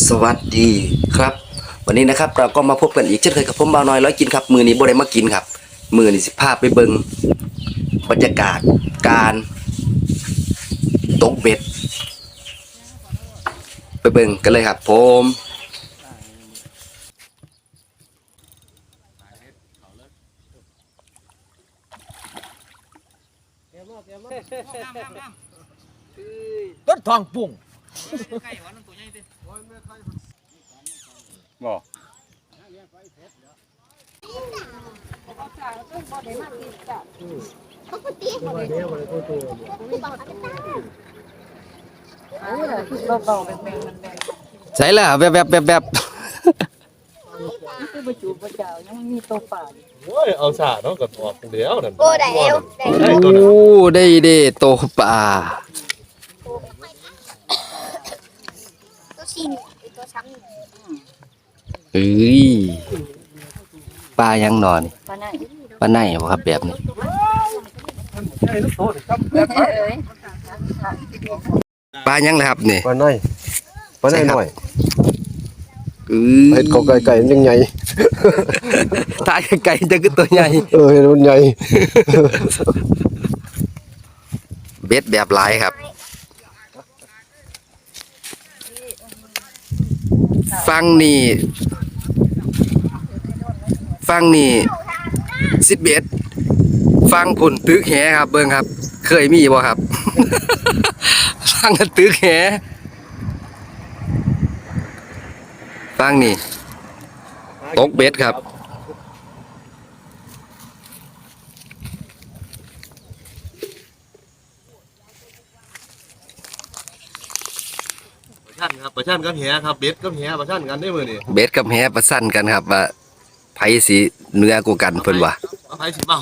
สวัสดีครับ วันนี้นะครับเราก็มาพบกันอีกเช่นเคยกับผมบ่าวน้อยร้อยกินครับมือนี้บ่ได้มากินครับ มือนี้สิพาไปเบิงบรรยากาศการตกเบ็ด ไปเบิงกันเลยครับผมต้นทองปุ่ง บ่ใส่ละแบบแบบแบบแบบคือประจูประเจ้ายังไม่มีตัวป่าอยู่โอ้ยเอาสาเนาะกับตัวคนเดียวนั่นโอ้ได้แล้วได้ได้โอ้ตัวนั้นได้เด้โตปลาตัวชินตัวช้ำเอ้ยปลายังนอนปลาไหนปลาไหนบ่ครับแบบนี้เอ้ยปลายังเลยครับนี่ปลาหน่อยปลาหน่อยหน่อยเอ้ยเห็ดเขาไก่ไก่ยังไงตายไก่จะคือตัวใหญ่ เออเห็ดมันใหญ่ เบ็ดแบบหลายครับ ฟังนี่ฟังนี่สิบเบ็ดฟังผลตึกแหครับ เบิ้งครับ เคยมีบ่ครับ ฟังกันตึกแหฟังนี่ตกเบ็ดครับ ประ ชันครับประชันกับเหียครับเบ็ดกับเหียประชันกันได้มื้อนี่เบ็ดกับแหประสันกันครับว่าไผสิเหนือกว่ากันเพิ่นว่า เอาไผสิเมา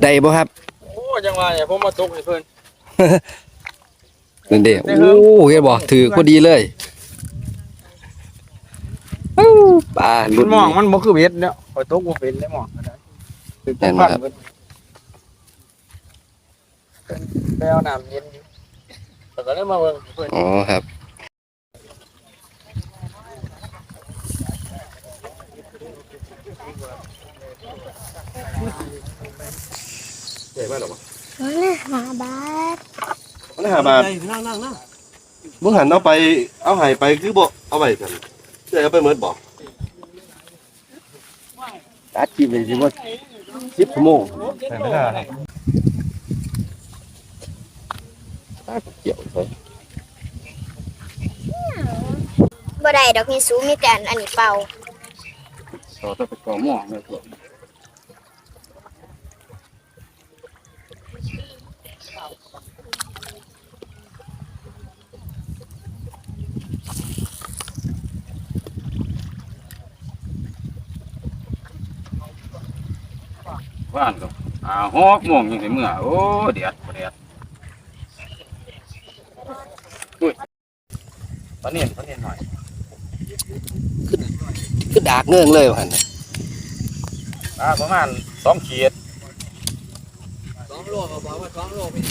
ได้บ่ครับโอ้จังว่าอย่าผมมาตกให้เพิ่นนั่นเด้โอ้เห็นบ่ถือพอดีเลยอู้ปลาหลุมัดนมองมันบ่คือเบ็ดเนี่ยข่อยตกบ่เป็นได้มองนะคือแม่นบ่พันครับเบิด ไปเอาน้ำเย็นแต่ก็ได้มาเบิ่งเพิ่นอ๋อครับ ใหญ่มากหรอวะห้าบาทมันได้5บาทนั่งๆๆมึงหันเอาไป เอาให้ไปคือบ่เอาไปกันจะเอาไปหมดบ่ตัดกินไปสิว่า10ชั่วโมงแต่ไม่ได้ ให้เกี่ยวใส่บ่ได้ดอกมีสูงมีแต่อันอันนี้เป่าต่ อตะไปก่อหม้อเลยตัวว่านก็อ่าหกโมงยังสิเมื่อโอ้เดียดบ่เดียดอุ้ยปลาเนียนปลาเนียนหน่อยคือดากเงื่องเลยว่าหั่นน่ะปลาประมาณสองขีดสองโลก็บอกว่าสองโลเป็น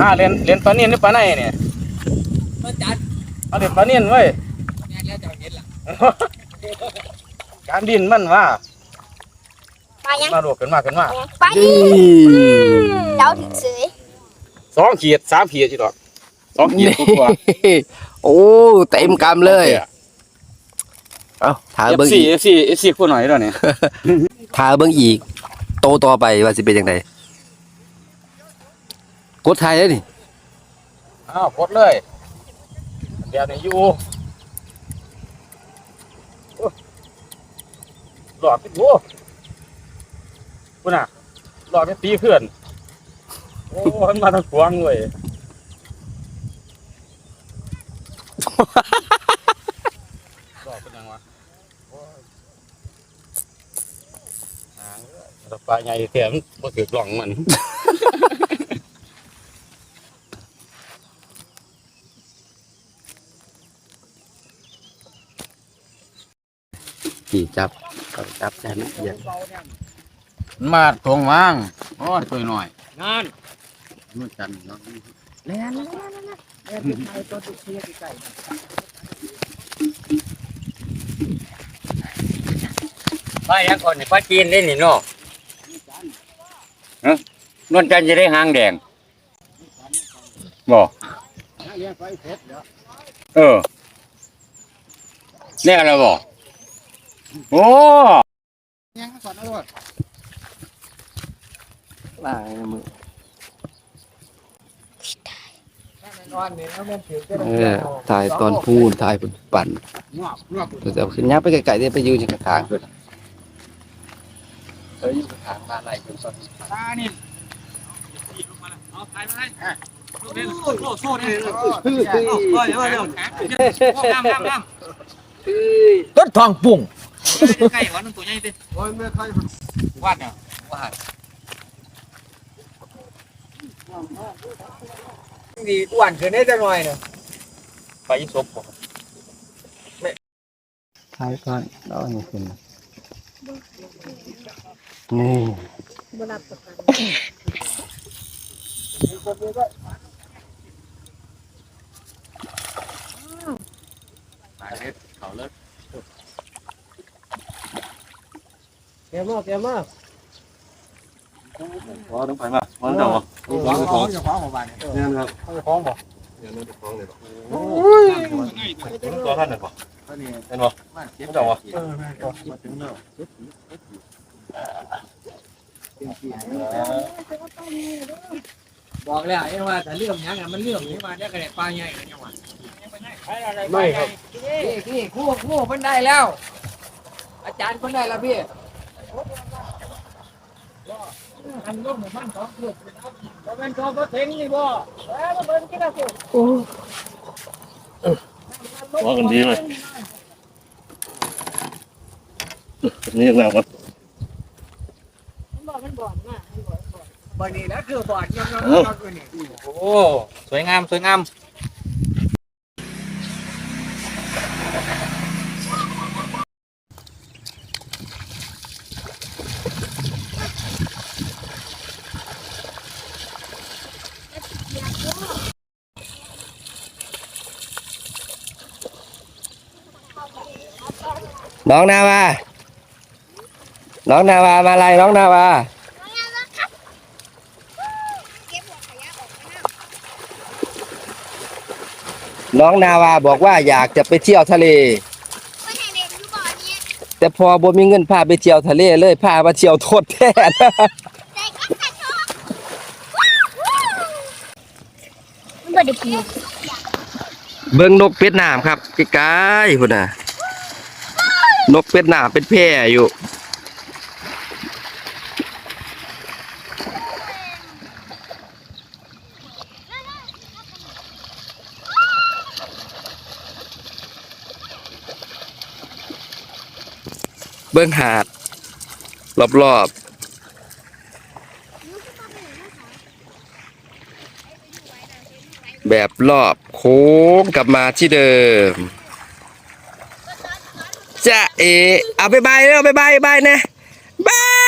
อ่าเรียนเรียนปลาเนียนหรือปลาในเนี่ยมันจัดเอาเรียนปลาเนียนเว้ยงานแล้วจะเห็นล่ะการดินมันว่าปลายังมาลวกกันมากันมาปลานี่เจ้าถึงเสยสองขีดสามขีดจีดอก สองขีดกว่าโอ้เต็มกำเลยเอ้าถาเอฟเบิ่งซีอีกเอฟซีเอฟซีคู่หน่อยแล้วเนี่ยถาเบิ่งอีก โตต่อไปว่าสิเป็นจังไดกดทายได้นี่อ้าวกดเลยเดี๋ยวนี้อยู่โอ้หลอดโอ้คุณน่ะหลอดไม่ตีเพื่อนโอ้มันมาทางขวางเลย หลอดเป็นยังวะโอ้ยหางแต่ปลาใหญ่แถมบ่ถือกล่องมันขี่จับจับแทนเอียงมาตรงว่าง โอ้ยตัวหน่อยงานมันจันเนาะแล้วนั่นนั่นนั่นนั่ นแล้วที่ไทยตัวตุกเชียร์ไก่ไปยังก่อนนี่ปลาจีนเล่นนี่เนาะฮะนวลจันทร์จะได้หางแดงบ่เออเนี่ยอะไรบ่โอ้ยังก่อนนะลูกลายมือ นอนนี่แล้วมันถือก็ เออถ่ายตอนพูนถ่ายปั่นงอกงอกแต่จะขึ้นยับไปไกลๆได้ไปยืนอยู่ข้างๆเพิ่นเอออยู่ข้างๆบ้านไรเพิ่นตอนตานี่เอาถ่ายมาให้โซ่โซ่เนี่ยเฮ้ยเฮ้ยน้ำน้ำน้ำต้นทองปุ้งไก่หวานตัวใหญ่ดิโอ้ยไม่ค่อยวาดเนี่ย ดีอ้วนขึ้นได้จังหน่อยเนาะไปยิ่งศพบ่ถ่ายก่อนแล้วอันนี้ขึ้นนี่บ่รับประกันเกมมากเกมมากพอต้องไปมามันจะวะขางของจะขวางของบ้านเนี่ยเน่นะครับขวางบ่เนี่ยนั่นจะฟ้องเลยบ่ตัวท่านน่ะบ่อันนี้เห็นบ่มันเก็บมันจะวะเออแม่ก็มาถึงแล้วบอกแล้วไอ้ว่าแต่เรื่องยังมันเรื่องนี้มาได้กระเด็ปลาใหญ่กันยังวะไม่ครับพี่พี่คู่คู่เพิ่นได้แล้ว อาจารย์เพิ่นได้แล้วพี่ อันลูกมันสองขวดบ่แม่นเขาบ่เต็งนี่บ่ว่ากันดีเลยนี่ยังไงวะมันบอกมันบ่อนมากมันบ่อนบ่อนบ่นี่นะคือบอดยังยังยังอยู่นี่โอ้ สวยงาม สวยงาม น้องนาวา น้องนาวามาอะไรน้องนาวาเก็บหัวขยะออกไปน้น้องนาวาบอกว่าอยากจะไปเที่ยวทะเลำก็ให้เด็กอยู่บ่อนี้แต่พอบ่มีเงินพาไปเที่ยวทะเลเลยพามาเที่ยวโทษแทนใจก็ใส่ชอบมันบ่ได้กินเบิ่งนกเป็ดน้ำครับใกล้ๆพุ่นน่ะ นกเป็ดน้ำเป็นแพร่อยู่ เบิ่งหาด รอบๆแบบรอบโค้งกลับมาที่เดิม จะเอเอาไปบายเร็วไปบายบายนะบาย